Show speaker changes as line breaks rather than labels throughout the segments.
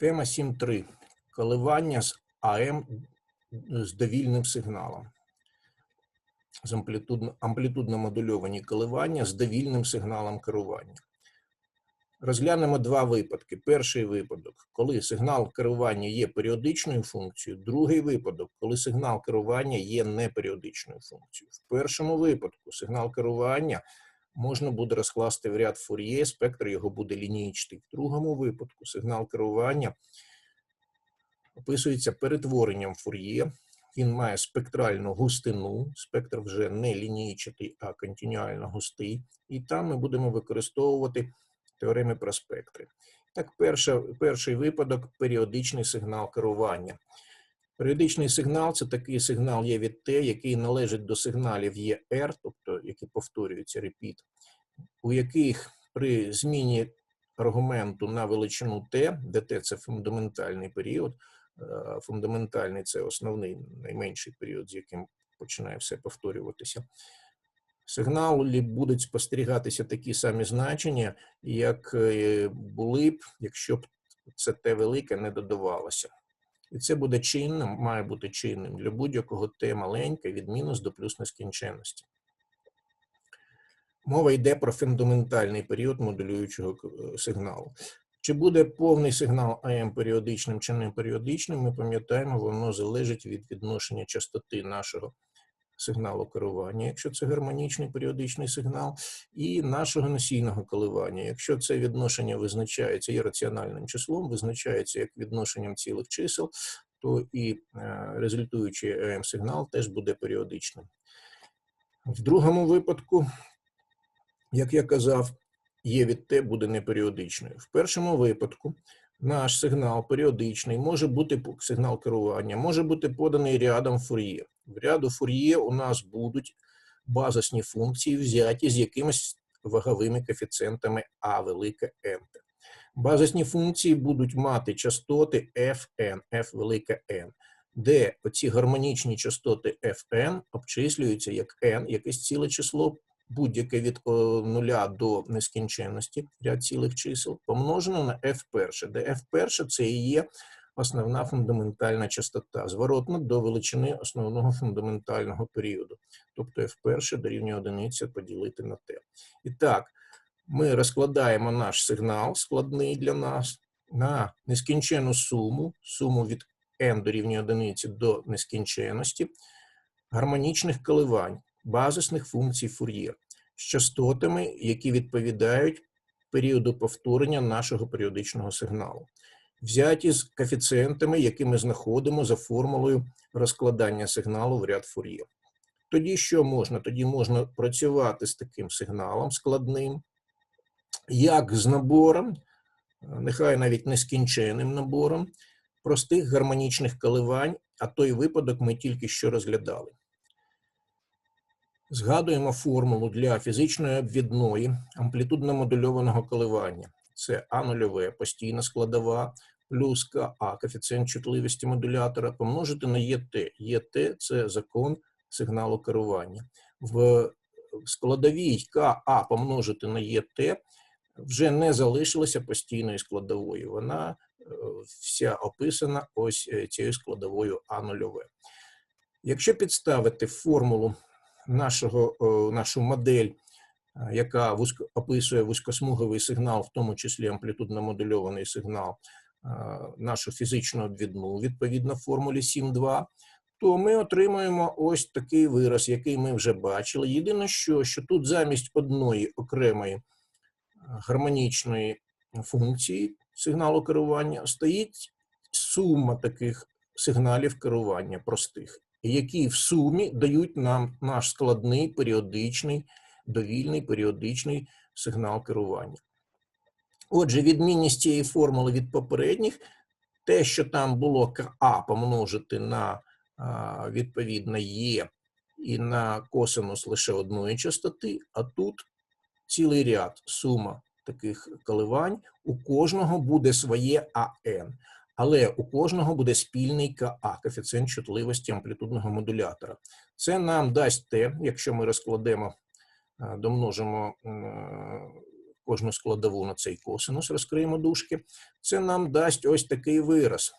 Тема 7.3. Коливання з АМ з довільним сигналом. З амплітудно, модульовані коливання з довільним сигналом керування. Розглянемо два випадки. Перший випадок, коли сигнал керування є періодичною функцією, другий випадок, коли сигнал керування є неперіодичною функцією. В першому випадку сигнал керування можна буде розкласти в ряд фур'є, спектр його буде лінійчатий. В другому випадку сигнал керування описується перетворенням фур'є. Він має спектральну густину, спектр вже не лінійчатий, а континуально густий. І там ми будемо використовувати теореми про спектри. Так, перша, перший випадок періодичний сигнал керування. Періодичний сигнал це такий сигнал є від Т, який належить до сигналів ЄР, тобто які повторюються репіт, у яких при зміні аргументу на величину Т, де Т це фундаментальний період, е, фундаментальний це основний найменший період, з яким починає все повторюватися. Сигналу будуть спостерігатися такі самі значення, як е, були б, якщо б це Т велике не додавалося. І це буде чинним, має бути чинним для будь-якого Т маленьке від мінус до плюс нескінченності. Мова йде про фундаментальний період модулюючого е, сигналу. Чи буде повний сигнал АМ періодичним чи не періодичним, ми пам'ятаємо, воно залежить від відношення частоти нашого сигналу керування, якщо це гармонічний періодичний сигнал, і нашого носійного коливання. Якщо це відношення визначається раціональним числом, визначається як відношенням цілих чисел, то і е, результуючий АМ сигнал теж буде періодичним. В другому випадку, як я казав, є від Т буде неперіодичною. В першому випадку наш сигнал періодичний може бути сигнал керування, може бути поданий рядом фур'є. В ряду фур'є у нас будуть базисні функції, взяті з якимись ваговими коефіцієнтами А велике N. Базисні функції будуть мати частоти Fn, F велике N, де оці гармонічні частоти Fn обчислюються як n, якесь ціле число, будь-яке від нуля до нескінченності, ряд цілих чисел, помножено на f перше, де f перше це і є основна фундаментальна частота, зворотна до величини основного фундаментального періоду. Тобто f перше дорівнює одиниця поділити на t. І так, ми розкладаємо наш сигнал, складний для нас, на нескінчену суму, суму від n дорівнює одиниці до нескінченності, гармонічних коливань, базисних функцій фур'є з частотами, які відповідають періоду повторення нашого періодичного сигналу взяті з коефіцієнтами, які ми знаходимо за формулою розкладання сигналу в ряд фур'є. Тоді що можна? Тоді можна працювати з таким сигналом складним, як з набором, нехай навіть нескінченним набором, простих гармонічних коливань, а той випадок ми тільки що розглядали. Згадуємо формулу для фізичної обвідної амплітудно модульованого коливання. Це А нульове, постійна складова, плюс КА, коефіцієнт чутливості модулятора, помножити на ЄТ. ЄТ – це закон сигналу керування. В складовій КА помножити на ЄТ вже не залишилося постійної складової. Вона е, вся описана ось е, цією складовою А нульове. Якщо підставити формулу нашого, нашу модель яка вузько, описує вузькосмуговий сигнал, в тому числі амплітудно модульований сигнал, нашу фізичну обвідну відповідно формулі 7.2, то ми отримаємо ось такий вираз, який ми вже бачили. Єдине, що, що тут замість одної окремої гармонічної функції сигналу керування стоїть сума таких сигналів керування простих, які в сумі дають нам наш складний періодичний довільний періодичний сигнал керування. Отже, відмінність цієї формули від попередніх, те, що там було КА помножити на відповідно Є і на косинус лише одної частоти, а тут цілий ряд сума таких коливань, у кожного буде своє АН. Але у кожного буде спільний КА, коефіцієнт чутливості амплітудного модулятора. Це нам дасть те, якщо ми розкладемо домножимо кожну складову на цей косинус, розкриємо дужки, це нам дасть ось такий вираз.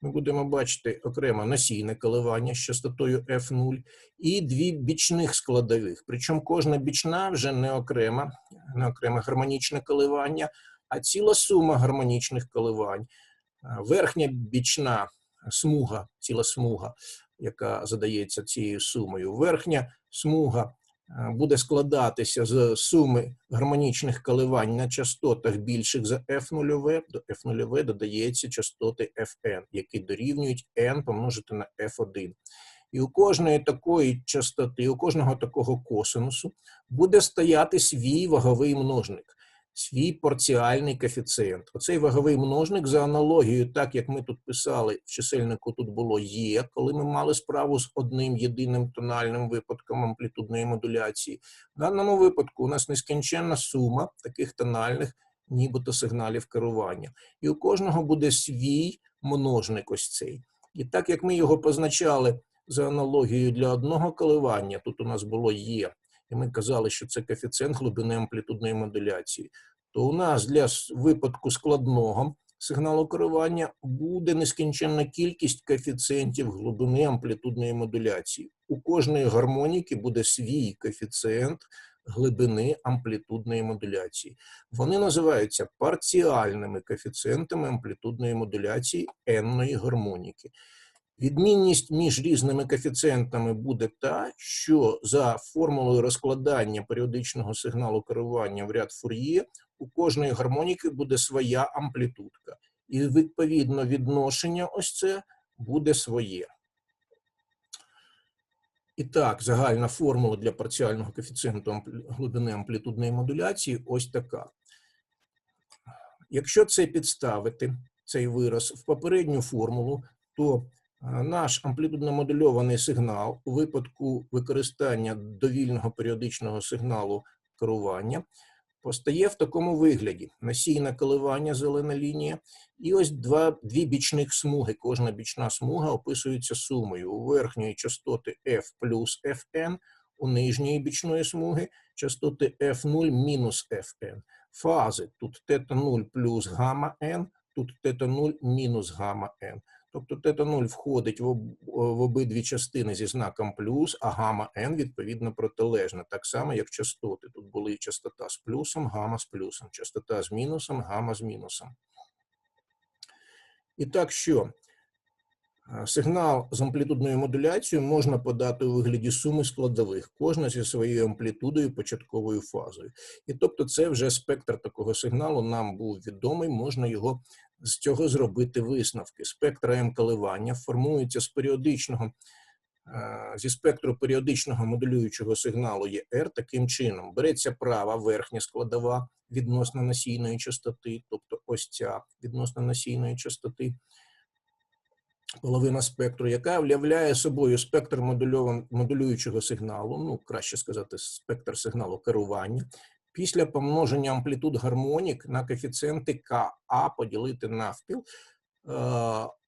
Ми будемо бачити окремо насійне коливання з частотою F0 і дві бічних складових. Причому кожна бічна вже не окрема, не окреме гармонічне коливання, а ціла сума гармонічних коливань. Верхня бічна смуга, ціла смуга, яка задається цією сумою. Верхня смуга е, буде складатися з суми гармонічних коливань на частотах більших за F0, до F0 додається частоти Fn, які дорівнюють n помножити на F1. І у кожної такої частоти, у кожного такого косинусу буде стояти свій ваговий множник, свій порціальний коефіцієнт. Оцей ваговий множник за аналогією, так як ми тут писали, в чисельнику тут було є, коли ми мали справу з одним єдиним тональним випадком амплітудної модуляції. В даному випадку у нас нескінченна сума таких тональних нібито сигналів керування. І у кожного буде свій множник ось цей. І так як ми його позначали за аналогією для одного коливання, тут у нас було є, і ми казали, що це коефіцієнт глибини амплітудної модуляції, то у нас для випадку складного сигналу керування буде нескінченна кількість коефіцієнтів глибини амплітудної модуляції. У кожної гармоніки буде свій коефіцієнт глибини амплітудної модуляції. Вони називаються парціальними коефіцієнтами амплітудної модуляції n-ної гармоніки. Відмінність між різними коефіцієнтами буде та, що за формулою розкладання періодичного сигналу керування в ряд Фур'є у кожної гармоніки буде своя амплітудка. І відповідно відношення ось це буде своє. І так, загальна формула для парціального коефіцієнту глибини амплітудної модуляції ось така. Якщо це підставити, цей вираз в попередню формулу, то наш амплітудно модульований сигнал у випадку використання довільного періодичного сигналу керування постає в такому вигляді: насійне коливання, зелена лінія, і ось два, дві бічних смуги. Кожна бічна смуга описується сумою. У верхньої частоти F плюс Fn, у нижньої бічної смуги частоти F0 мінус Fn. Фази тут тета-0 плюс гамма-n, тут тета-0 мінус гамма-n. Тобто тета-0 входить в, об, в обидві частини зі знаком плюс, а гамма-n відповідно протилежна. Так само, як частоти. Тут були частота з плюсом, гамма з плюсом, частота з мінусом, гамма з мінусом. І так що сигнал з амплітудною модуляцією можна подати у вигляді суми складових, кожна зі своєю амплітудою початковою фазою. І тобто, це вже спектр такого сигналу нам був відомий, можна його з цього зробити висновки. Спектр М коливання формується з періодичного е, зі спектру періодичного модулюючого сигналу ЄР таким чином. Береться права верхня складова відносно насійної частоти, тобто ось ця відносно насійної частоти, половина спектру, яка являє собою спектр модулюючого сигналу, ну краще сказати, спектр сигналу керування. Після помноження амплітуд гармонік на коефіцієнти Ка поділити навпіл, е,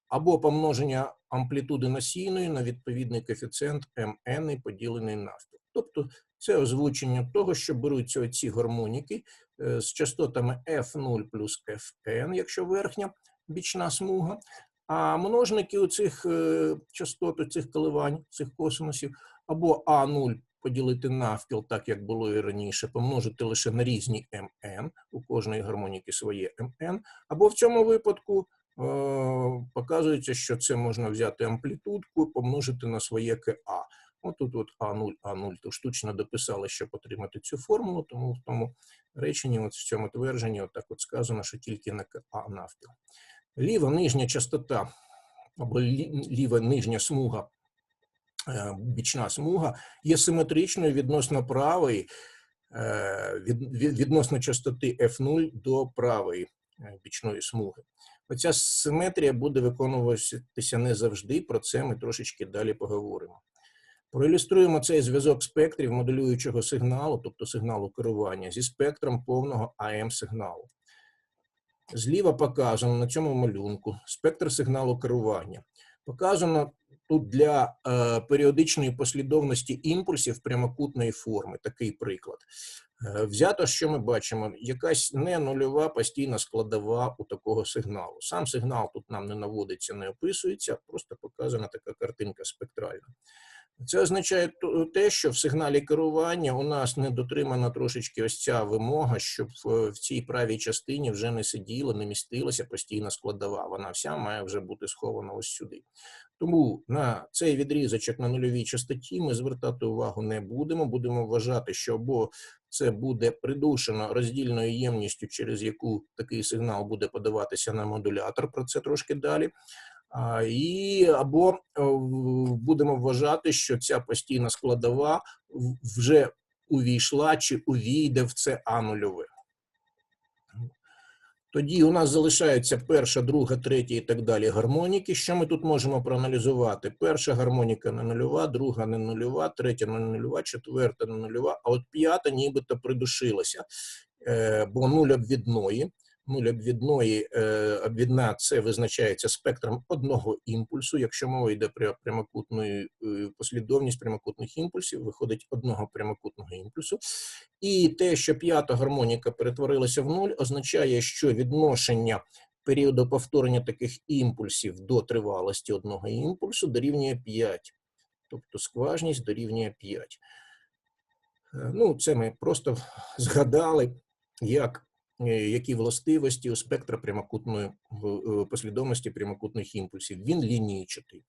або помноження амплітуди насійної на відповідний коефіцієнт МН поділений навпіл. Тобто це озвучення того, що беруться оці гармоніки е, з частотами F0 плюс Fn, якщо верхня бічна смуга, а множники у цих е, частот, у цих коливань, цих косинусів, або А0 поділити навпіл, так як було і раніше, помножити лише на різні МН, у кожної гармоніки своє МН, або в цьому випадку е, показується, що це можна взяти амплітудку і помножити на своє КА. Отут от А0, А0, то штучно дописали, щоб отримати цю формулу, тому в тому реченні, от в цьому твердженні, от так от сказано, що тільки на КА навпіл. Ліва нижня частота або ліва нижня смуга, бічна смуга є симетричною відносно правої, е, від, від- відносно частоти F0 до правої е, бічної смуги. Оця симетрія буде виконуватися не завжди, про це ми трошечки далі поговоримо. Проілюструємо цей зв'язок спектрів моделюючого сигналу, тобто сигналу керування, зі спектром повного АМ-сигналу. Зліва показано на цьому малюнку спектр сигналу керування. Показано тут для е, періодичної послідовності імпульсів прямокутної форми, такий приклад. Е, Взято, що ми бачимо, якась не нульова постійна складова у такого сигналу. Сам сигнал тут нам не наводиться, не описується, просто показана така картинка спектральна. Це означає те, що в сигналі керування у нас не дотримана трошечки ось ця вимога, щоб в, в цій правій частині вже не сиділа, не містилася постійна складова. Вона вся має вже бути схована ось сюди. Тому на цей відрізочок на нульовій частоті ми звертати увагу не будемо. Будемо вважати, що або це буде придушено роздільною ємністю, через яку такий сигнал буде подаватися на модулятор. Про це трошки далі. І або е, будемо вважати, що ця постійна складова вже увійшла чи увійде в це А нульове. Тоді у нас залишається перша, друга, третя і так далі гармоніки. Що ми тут можемо проаналізувати? Перша гармоніка не нульова, друга не нульова, третя не нульова, четверта не нульова, а от п'ята нібито придушилася, е, бо нуль обвідної. Нуль обвідної е, обвідна це визначається спектром одного імпульсу. Якщо мова йде про прямокутної е, послідовність прямокутних імпульсів, виходить одного прямокутного імпульсу. І те, що п'ята гармоніка перетворилася в нуль, означає, що відношення періоду повторення таких імпульсів до тривалості одного імпульсу дорівнює 5. Тобто скважність дорівнює 5. Е, Ну, це ми просто згадали, як, які властивості у спектра прямокутної е, послідовності прямокутних імпульсів. Він лінійчатий.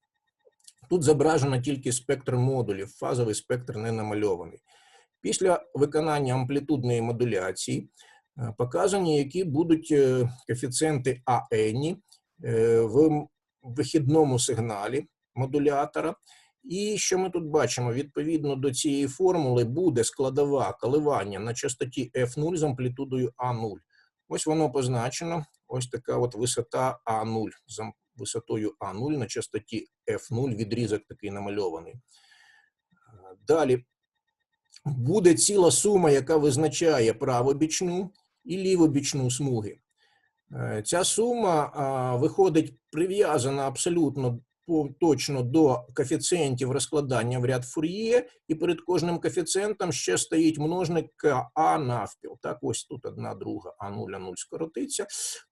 Тут зображено тільки спектр модулів, фазовий спектр не намальований. Після виконання амплітудної модуляції е, показані, які будуть е, коефіцієнти АН в вихідному сигналі модулятора. І що ми тут бачимо? Відповідно до цієї формули буде складова коливання на частоті F0 з амплітудою А0. Ось воно позначено. Ось така от висота А0 з висотою А0 на частоті F0, відрізок такий намальований. Далі буде ціла сума, яка визначає правобічну і лівобічну смуги. Е, Ця сума виходить прив'язана абсолютно точно до коефіцієнтів розкладання в ряд Фур'є, і перед кожним коефіцієнтом ще стоїть множник А навпіл. Так, ось тут одна друга А0, А0 скоротиться.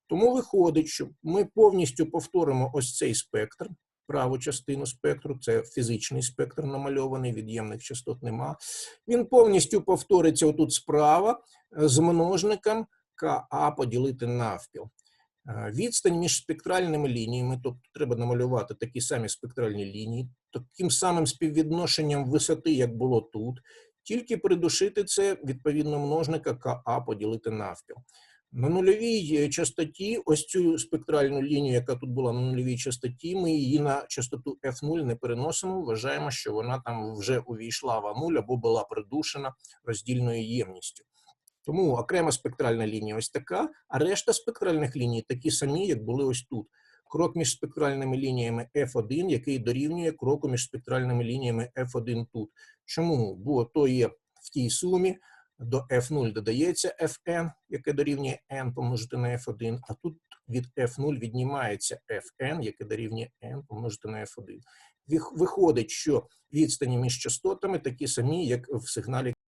Тому виходить, що ми повністю повторимо ось цей спектр, праву частину спектру, це фізичний спектр намальований, від'ємних частот нема. Він повністю повториться отут справа е, з множником КА поділити навпіл. Е, Відстань між спектральними лініями, тобто треба намалювати такі самі спектральні лінії, таким самим співвідношенням висоти, як було тут, тільки придушити це відповідно множника КА поділити навпіл. На нульовій е, частоті, ось цю спектральну лінію, яка тут була на нульовій частоті, ми її на частоту F0 не переносимо. Вважаємо, що вона там вже увійшла в А0 або була придушена роздільною ємністю. Тому окрема спектральна лінія ось така, а решта спектральних ліній такі самі, як були ось тут. Крок між спектральними лініями F1, який дорівнює кроку між спектральними лініями F1 тут. Чому? Бо то є в тій сумі, до F0 додається Fn, яке дорівнює n помножити на F1, а тут від F0 віднімається Fn, яке дорівнює n помножити на F1. Виходить, що відстані між частотами такі самі, як в сигналі